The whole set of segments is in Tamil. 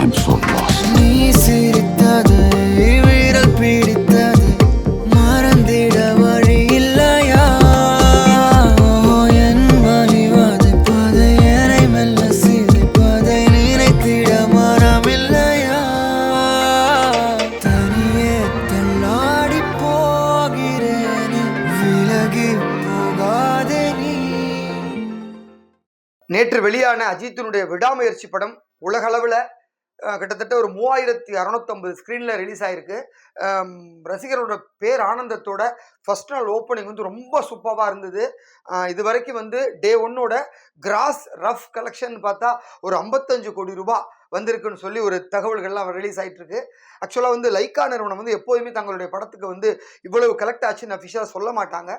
I'm so lost. நீ சிரித்தது விரல் பிடித்தது. மறந்திட வழி இல்லையா? என் வழி வதைப்பதை என்னை மெல்ல சிரிப்பதை நினைத்திட மரமில்லையா தனியே தள்ளாடி போகிறேனே விலகி போகாதே நீ. நேற்று வெளியான அஜித்தினுடைய விடாமுயற்சி படம் உலகளவில் கிட்டத்தட்ட ஒரு மூவாயிரத்தி அறநூற்றம்பது ஸ்க்ரீனில் ரிலீஸ் ஆயிருக்கு. ரசிகரோட பேர் ஆனந்தத்தோட ஃபர்ஸ்ட் நாள் ஓப்பனிங் வந்து ரொம்ப சூப்பராக இருந்தது. இது வரைக்கும் வந்து டே ஒன்னோட கிராஸ் ரஃப் கலெக்ஷன் பார்த்தா ஒரு ஐம்பத்தஞ்சு கோடி ரூபாய் வந்திருக்குன்னு சொல்லி ஒரு தகவல்கள்லாம் ரிலீஸ் ஆகிட்டுருக்கு ஆக்சுவலாக வந்து லைக்கா நிறுவனம் வந்து எப்போதுமே தங்களுடைய படத்துக்கு வந்து இவ்வளவு கலெக்ட் ஆச்சுன்னு அஃபிஷியலாக சொல்ல மாட்டாங்க.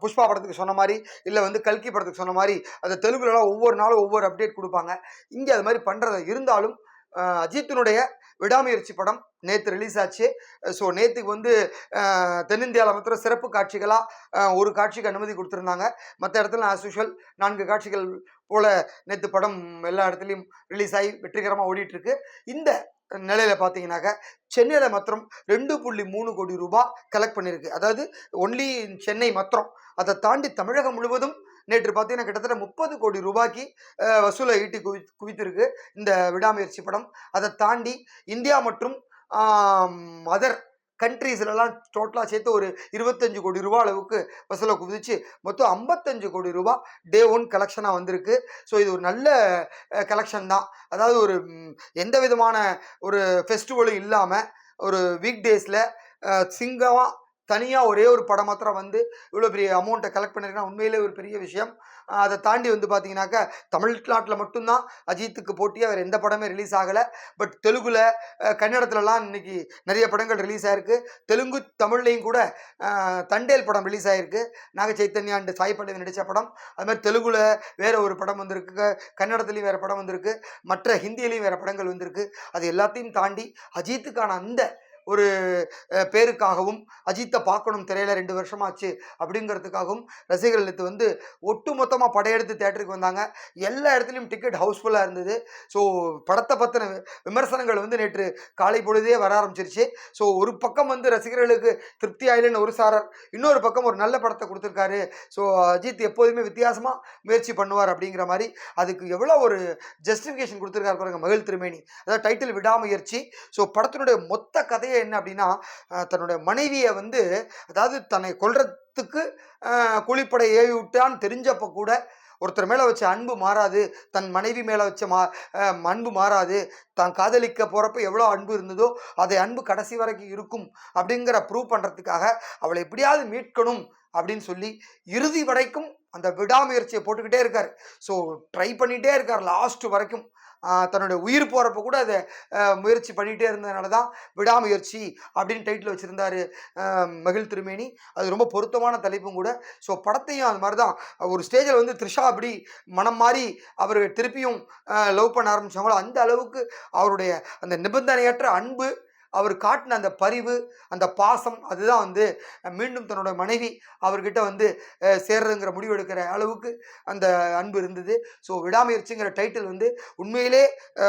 புஷ்பா படத்துக்கு சொன்ன மாதிரி இல்லை வந்து கல்கி படத்துக்கு சொன்ன மாதிரி அந்த தெலுங்குலலாம் ஒவ்வொரு நாளும் ஒவ்வொரு அப்டேட் கொடுப்பாங்க. இங்கே அது மாதிரி பண்ணுறது இருந்தாலும் அஜித்தினுடைய விடாமுயற்சி படம் நேற்று ரிலீஸ் ஆச்சு. ஸோ நேற்றுக்கு வந்து தென்னிந்தியாவில் மாத்திரம் சிறப்பு காட்சிகளாக ஒரு காட்சிக்கு அனுமதி கொடுத்துருந்தாங்க. மற்ற இடத்துல ஆஸ் யூஷுவல் நான்கு காட்சிகள் போல நேற்று படம் எல்லா இடத்துலையும் ரிலீஸ் ஆகி வெற்றிகரமாக ஓடிட்டுருக்கு. இந்த நிலையில் பார்த்தீங்கன்னாக்க சென்னையில் மாத்திரம் ரெண்டு புள்ளி மூணு கோடி ரூபாய் கலெக்ட் பண்ணியிருக்கு அதாவது ஒன்லி சென்னை மாத்திரம். அதை தாண்டி தமிழகம் முழுவதும் நேற்று பார்த்தீங்கன்னா கிட்டத்தட்ட முப்பது கோடி ரூபாய்க்கு வசூலை ஈட்டி குவி குவித்திருக்கு இந்த விடாமுயற்சி படம். அதை தாண்டி இந்தியா மற்றும் அதர் கண்ட்ரீஸ்லலாம் டோட்டலாக சேர்த்து ஒரு இருபத்தஞ்சு கோடி ரூபா அளவுக்கு வசூலை குவிச்சு மொத்தம் ஐம்பத்தஞ்சு கோடி ரூபா டே ஒன் கலெக்ஷனாக வந்திருக்கு. ஸோ இது ஒரு நல்ல கலெக்ஷன் தான். அதாவது ஒரு எந்த விதமான ஒரு ஃபெஸ்டிவலும் இல்லாமல் ஒரு வீக் டேஸில் சிங்கமாக தனியாக ஒரே ஒரு படம் மாத்திரம் வந்து இவ்வளோ பெரிய அமௌண்ட்டை கலெக்ட் பண்ணியிருக்கா உண்மையிலே ஒரு பெரிய விஷயம். அதை தாண்டி வந்து பார்த்தீங்கன்னாக்கா தமிழ்நாட்டில் மட்டும்தான் அஜித்துக்கு போட்டியாக வேறு எந்த படமே ரிலீஸ் ஆகலை. பட் தெலுங்குல கன்னடத்துலலாம் இன்றைக்கி நிறைய படங்கள் ரிலீஸ் ஆகிருக்கு தெலுங்கு தமிழ்லையும் கூட தண்டேல் படம் ரிலீஸ் ஆகிருக்கு நாக சைத்தன்யா சாய் பல்லவி நடித்த படம். அது மாதிரி தெலுங்குல வேறு ஒரு படம் வந்திருக்கு. கன்னடத்துலேயும் வேறு படம் வந்திருக்கு. மற்ற ஹிந்தியிலையும் வேறு படங்கள் வந்திருக்கு. அது எல்லாத்தையும் தாண்டி அஜித்துக்கான அந்த ஒரு பேருக்காகவும் அஜித்தை பார்க்கணும் திரையில் ரெண்டு வருஷமாச்சு அப்படிங்கிறதுக்காகவும் ரசிகர்கள் நேத்து வந்து ஒட்டு மொத்தமாக படையெடுத்து தேட்டருக்கு வந்தாங்க. எல்லா இடத்துலையும் டிக்கெட் ஹவுஸ்ஃபுல்லாக இருந்தது. ஸோ படத்தை பற்றின விமர்சனங்கள் வந்து நேற்று காலை பொழுதே வர ஆரம்பிச்சிருச்சு. ஸோ ஒரு பக்கம் வந்து ரசிகர்களுக்கு திருப்தி ஆயிலன்னு ஒரு சாரர் இன்னொரு பக்கம் ஒரு நல்ல படத்தை கொடுத்துருக்காரு. ஸோ அஜித் எப்போதுமே வித்தியாசமாக முயற்சி பண்ணுவார் அப்படிங்கிற மாதிரி அதுக்கு எவ்வளோ ஒரு ஜஸ்டிஃபிகேஷன் கொடுத்துருக்காரு பாருங்க மகிழ் திருமேனி. அதாவது டைட்டில் விடாமுயற்சி. ஸோ படத்தினுடைய மொத்த கதையை என்ன அப்படின்னா தன்னுடைய மனைவியை வந்து அதாவது தன்னை கொல்றதுக்கு குழிப்படை ஏவி விட்டான்னு தெரிஞ்சப்போ கூட ஒருத்தர் மேலே வச்ச அன்பு மாறாது தன் மனைவி மேலே வச்ச மா அன்பு மாறாது தான் காதலிக்க போகிறப்ப எவ்வளோ அன்பு இருந்ததோ அதை அன்பு கடைசி வரைக்கும் இருக்கும் அப்படிங்கிற ப்ரூவ் பண்ணுறதுக்காக அவளை எப்படியாவது மீட்கணும் அப்படின்னு சொல்லி இறுதி வரைக்கும் அந்த விடாமுயற்சியை போட்டுக்கிட்டே இருக்கார். ஸோ ட்ரை பண்ணிகிட்டே இருக்கார் லாஸ்ட் வரைக்கும். தன்னுடைய உயிர் போகிறப்ப கூட அதை முயற்சி பண்ணிகிட்டே இருந்ததுனால தான் விடாமுயற்சி அப்படின்னு டைட்டில் வச்சுருந்தாரு மகிழ் திருமேனி. அது ரொம்ப பொருத்தமான தலைப்பும் கூட. ஸோ படத்தையும் அது மாதிரி தான். ஒரு ஸ்டேஜில் வந்து த்ரிஷா அப்படி மனம் மாறி அவர் திருப்பியும் லவ் பண்ண ஆரம்பித்தாங்களோ அந்த அளவுக்கு அவருடைய அந்த நிபந்தனையற்ற அன்பு அவர் காட்டின அந்த பரிவு அந்த பாசம் அதுதான் வந்து மீண்டும் தன்னோட மனைவி அவர்கிட்ட வந்து சேர்றதுங்கிற முடிவு எடுக்கிற அளவுக்கு அந்த அன்பு இருந்தது. ஸோ விடாமுயற்சிங்கிற டைட்டில் வந்து உண்மையிலே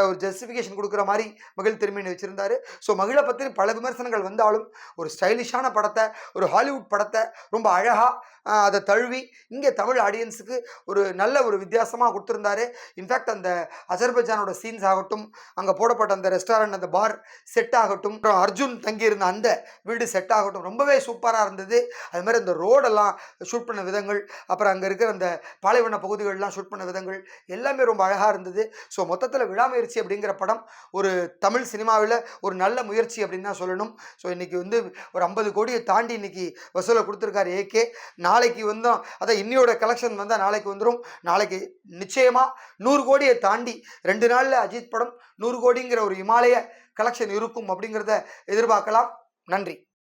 ஒரு ஜஸ்டிஃபிகேஷன் கொடுக்குற மாதிரி மகிழ் திருமணி வச்சுருந்தாரு. ஸோ மகிழை பற்றி பல விமர்சனங்கள் வந்தாலும் ஒரு ஸ்டைலிஷான படத்தை ஒரு ஹாலிவுட் படத்தை ரொம்ப அழகாக அதை தழுவி இங்கே தமிழ் ஆடியன்ஸுக்கு ஒரு நல்ல ஒரு வித்தியாசமாக கொடுத்துருந்தாரு. இன்ஃபேக்ட் அந்த அஜர்பைஜானோட சீன்ஸ் ஆகட்டும் அங்கே போடப்பட்ட அந்த ரெஸ்டாரண்ட் அந்த பார் செட் ஆகட்டும் அப்புறம் அர்ஜுன் தங்கியிருந்த அந்த வீடு செட் ஆகட்டும். ரொம்பவே சூப்பராக இருந்தது. அது மாதிரி அந்த ரோடெல்லாம் ஷூட் பண்ண விதங்கள் அப்புறம் அங்கே இருக்கிற அந்த பாலைவன பகுதிகளெலாம் ஷூட் பண்ண விதங்கள் எல்லாமே ரொம்ப அழகாக இருந்தது. ஸோ மொத்தத்தில் விடாமுயற்சி அப்படிங்கிற படம் ஒரு தமிழ் சினிமாவில் ஒரு நல்ல முயற்சி அப்படின்னு தான் சொல்லணும். ஸோ இன்றைக்கி வந்து ஒரு ஐம்பது கோடியை தாண்டி இன்னைக்கு வசூலை கொடுத்துருக்காரு ஏகே நாளைக்கு வந்தோம் அதான் இன்னியோட கலெக்ஷன் வந்தால் நாளைக்கு வந்துடும் நாளைக்கு நிச்சயமாக நூறு கோடியை தாண்டி ரெண்டு நாளில் அஜித் படம் நூறு கோடிங்கிற ஒரு இமாலய கலெக்ஷன் இருக்கும் அப்படிங்கிறத எதிர்பார்க்கலாம். நன்றி.